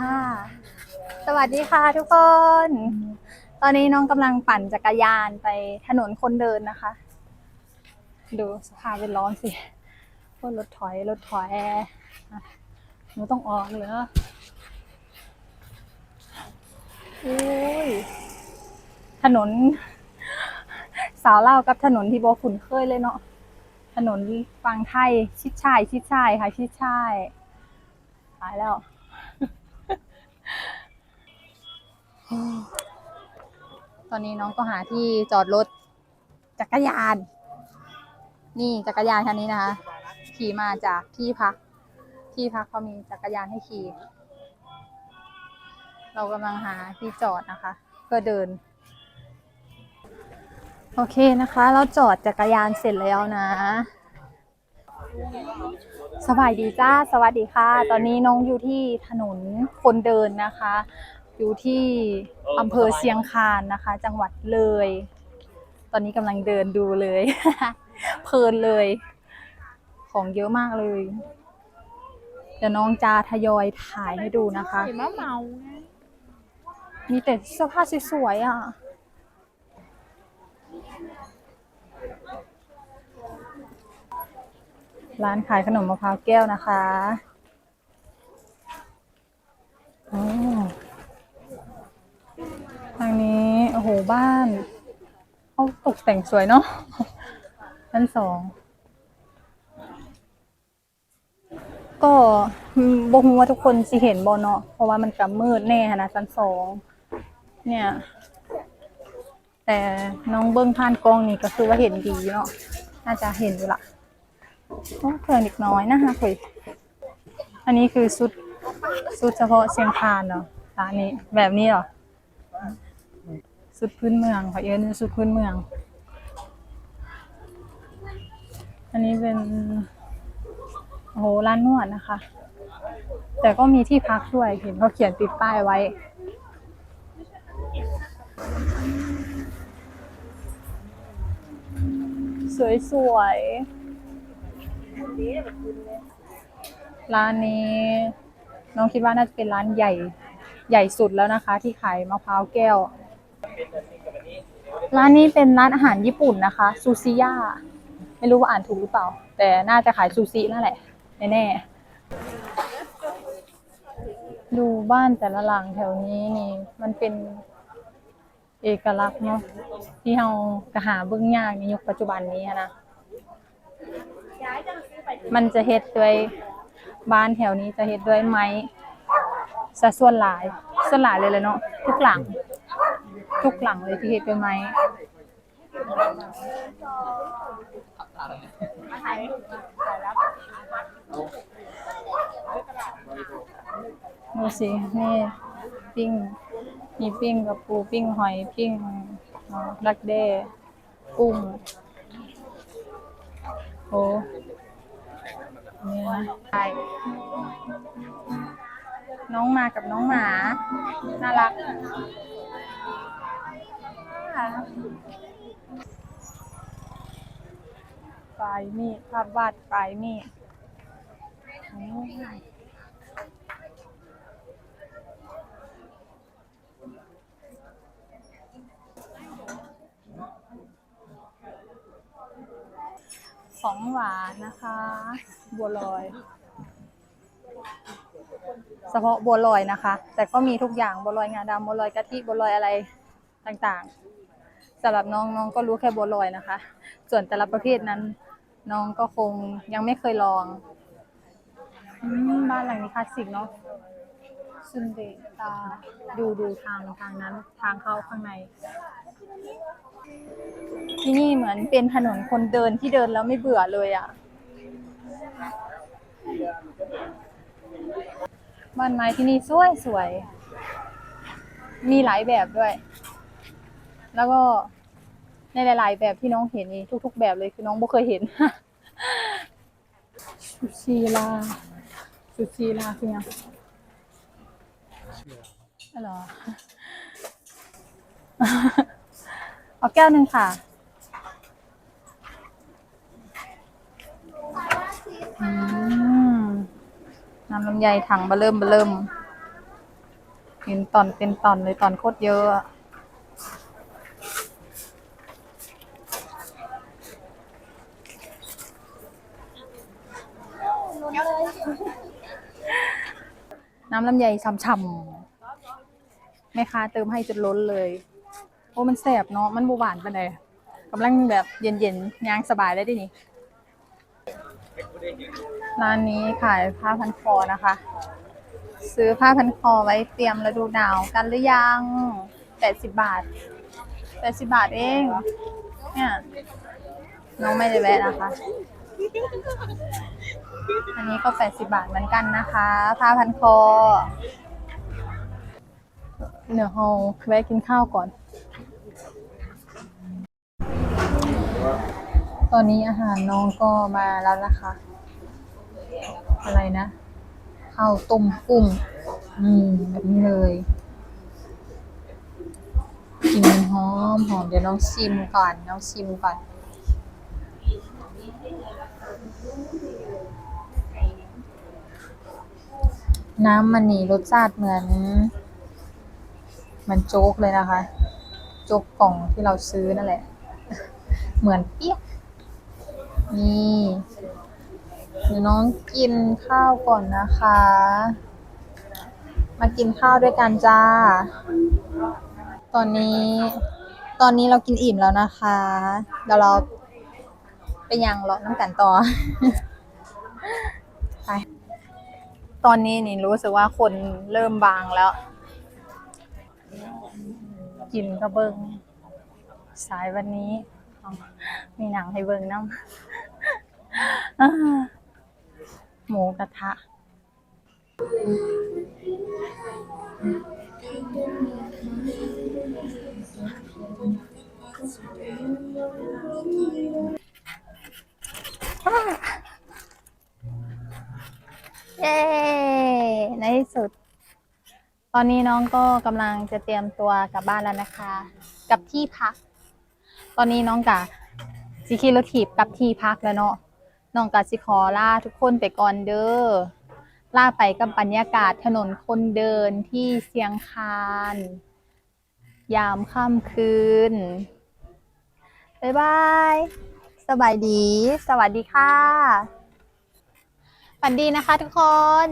ค่ะ สวัสดีค่ะทุกคน ตอนนี้น้องกำลังปั่นจักรยานไปถนนคนเดินนะคะ ดูสภาพเป็นร้อนสิว่ารถถอยรถถอยอะหนูต้องออกเลยเหรอโอ้ยถนน สาวเล่ากับถนนที่โบขุนเคยเลยเนาะถนนฝั่งไทยชิดชาย ชิดชายค่ะ ชิดชายตายแล้ว ตอนนี้น้องก็หาที่จอดรถจักรยาน นี่จักรยานคันนี้นะคะ ขี่มาจากที่พัก ที่พักเขามีจักรยานให้ขี่ เรากำลังหาที่จอดนะคะ เพื่อเดิน โอเคนะคะ เราจอดจักรยานเสร็จแล้วนะ สวัสดีจ้า สวัสดีค่ะ ตอนนี้น้องอยู่ที่ถนนคนเดินนะคะ อยู่ที่อำเภอเชียงคานนะคะ จังหวัดเลย ตอนนี้กำลังเดินดูเลย เพลินเลย ของเยอะมากเลยเดี๋ยวน้องจะทยอยถ่ายให้ดูนะคะ เห็นว่าเมาไงมีแต่เสื้อผ้าสวยๆอะ ร้านขายขนมมะพร้าวแก้วนะคะออทางนี้ โอ้โห บ้านเขาตกแต่งสวยเนาะชั้นสอง ก็บ่ฮู้ว่าทุกคนสิเห็นบ่เนาะเพราะว่ามันก็มืดแน่นนะชั้นสอง เนี่ย แต่น้องเบิ้งผ่านกล้องนี่ก็คือว่าเห็นดีเนาะ น่าจะเห็นอยู่ละ โอ้เพิ่นอีกน้อยนะคะคุยอันนี้คือชุดชุดเฉพาะเชียงคานเนาะร้านนี้แบบนี้เหรอชุดพื้นเมืองขอเอิ้นชุดพื้นเมือง อันนี้เป็นโอ้โหร้านนวดนะคะ แต่ก็มีที่พักด้วยเห็นเขาเขียนติดป้ายไว้ สวยๆ ร้านนี้ น้องคิดว่าน่าจะเป็นร้านใหญ่ใหญ่สุดแล้วนะคะ ที่ขายมะพร้าวแก้ว ร้านนี้เป็นร้านอาหารญี่ปุ่นนะคะซูซิย่าไม่รู้ว่าอ่านถูกหรือเปล่า แต่น่าจะขายซูซินั่นแหละแน่ๆดูบ้านแต่ละหลังแถวนี้นี่ มันเป็นเอกลักษณ์เนาะที่เรากระหาเบื้องยากในยุคปัจจุบันนี้นะ มันจะเฮ็ดด้วยบ้านแถวนี้จะเฮ็ดด้วยไม้ซะส่วนหลายส่วนหลายเลยเลยเนาะทุกหลัง ทุกหลังเลยที่เฮ็ดด้วยไม้ดูสินี่ปิ้งมีปิ้งกับปูปิ้งหอยปิ้งเอ่อดักแด้กุ้ง โอ้เนี่ยนะใช่น้องมากับน้องหมา น่ารักปลายมีดภาพวาดปลายมีด ของหวานนะคะ บัวลอย เฉพาะบัวลอยนะคะ แต่ก็มีทุกอย่างบัวลอยงาดำบัวลอยกะทิบัวลอยอะไรต่างๆสำหรับน้องน้องก็รู้แค่บัวลอยนะคะ ส่วนแต่ละประเภทนั้น น้องก็คงยังไม่เคยลองอบ้านหลังนี้คลาสสิกเนาะซุนเดตาดูดูทางทางนั้น ทางเข้าข้างใน ที่นี่เหมือนเป็นถนนคนเดินที่เดินแล้วไม่เบื่อเลยอะ บ้านไม้ที่นี่สวยสวย มีหลายแบบด้วย แล้วก็ในหลาย ๆ แบบที่น้องเห็นนี่ทุก ๆ แบบเลยคือน้องไม่เคยเห็นซูชิลาซูชิลาคือยังอ๋อเหรอเอาแก้วหนึ่งค่ะ น้ำลำไยถังเบะเริ่มเบะเริ่มเห็นตอนเป็นตอนเลยตอนโคตรเยอะอะน้ำลำไยช่ำๆแม่ค้าเติมให้จนล้นเลย โอ้มันแสบเนาะ มันบหวานไปเลยกำลังแบบเย็นๆย่างสบายได้ดินี่ ร้านนี้ขายผ้าพันคอนะคะ ซื้อผ้าพันคอไว้เตรียมฤดูหนาวกันหรือยังแปดสิบบาทแปดสิบบาทเอง เนี่ยน้องไม่ได้แวะนะคะ อันนี้ก็แปดสิบาทเหมือนกันนะคะ ผ้าพันคอเดี๋ยวเราแวะกินข้าวก่อน ตอนนี้อาหารน้องก็มาแล้วนะคะ อะไรนะข้าวต้มกุ้งอืมแบบนี้เลยกลินมันหอมหอมเดี๋ยวน้องชิมก่อนน้องชิมก่อนน้ำมันนี่รสชาติเหมือนเหมือนโจ๊กเลยนะคะ โจ๊กกล่องที่เราซื้อนั่นแหละ เหมือนเปี้ยะนี่ ดี๋ยวน้องกินข้าวก่อนนะคะ มากินข้าวด้วยกันจ้า ตอนนี้ ตอนนี้เรากินอิ่มแล้วนะคะเดี๋ยวเราไปยังเลาะน้ำกันต่อไปตอนนี้นี่รู้สึกว่าคนเริ่มบางแล้ว กินกระเบิงสายวันนี้ มีหนังให้เบิงน้ำ หมูกระทะ เย้ ในที่สุด ตอนนี้น้องก็กำลังจะเตรียมตัวกลับบ้านแล้วนะคะ กับที่พัก ตอนนี้น้องกะสิขี่รถถีบกับที่พักแล้วเนาะ น้องกาสิขอลาทุกคนไปก่อนเด้อลาไปกับบรรยากาศถนนคนเดินที่เสียงคาน ยามค่ำคืน บ๊ายบาย สบายดี สวัสดีค่ะฝันดีนะคะทุกคน